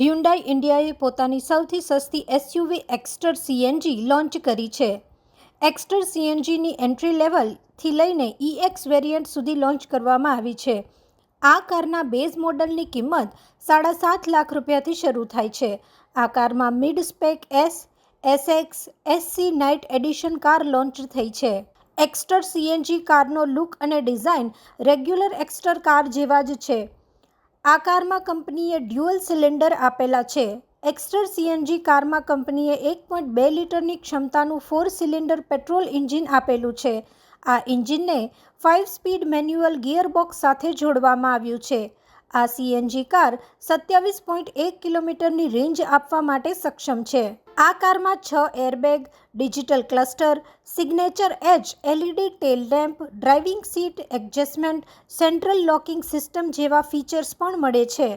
Hyundai ઇન્ડિયાએ પોતાની સૌથી સસ્તી એસયુવી એક્સ્ટર સીએનજી લોન્ચ કરી છે. એક્સ્ટર સીએનજીની એન્ટ્રી લેવલથી લઈને ઈએક્સ વેરિયન્ટ સુધી લોન્ચ કરવામાં આવી છે. આ કારના બેઝ મોડલની કિંમત સાડા સાત લાખ રૂપિયાથી શરૂ થાય છે. આ કારમાં mid spec S SX SC knight edition car launch થઈ છે. એક્સ્ટર સીએનજી કારનો લુક અને ડિઝાઇન રેગ્યુલર એક્સ્ટર કાર જેવા જ છે. આ કારમાં કંપનીએ ડ્યુઅલ સિલિન્ડર આપેલા છે. એક્સ્ટર સીએનજી કારમાં કંપનીએ એક પોઈન્ટ બે લીટરની ક્ષમતાનું ફોર સિલિન્ડર પેટ્રોલ ઇન્જિન આપેલું છે. આ ઇન્જિનને ફાઇવ સ્પીડ મેન્યુઅલ ગિયરબોક્સ સાથે જોડવામાં આવ્યું છે. આ સીએનજી કાર સત્યાવીસ પોઈન્ટ એક કિલોમીટરની રેન્જ આપવા માટે સક્ષમ છે. આ કારમાં છ airbag, digital cluster, signature H LED, tail lamp driving seat, adjustment, central locking system જેવા ફીચર્સ પણ મળે છે.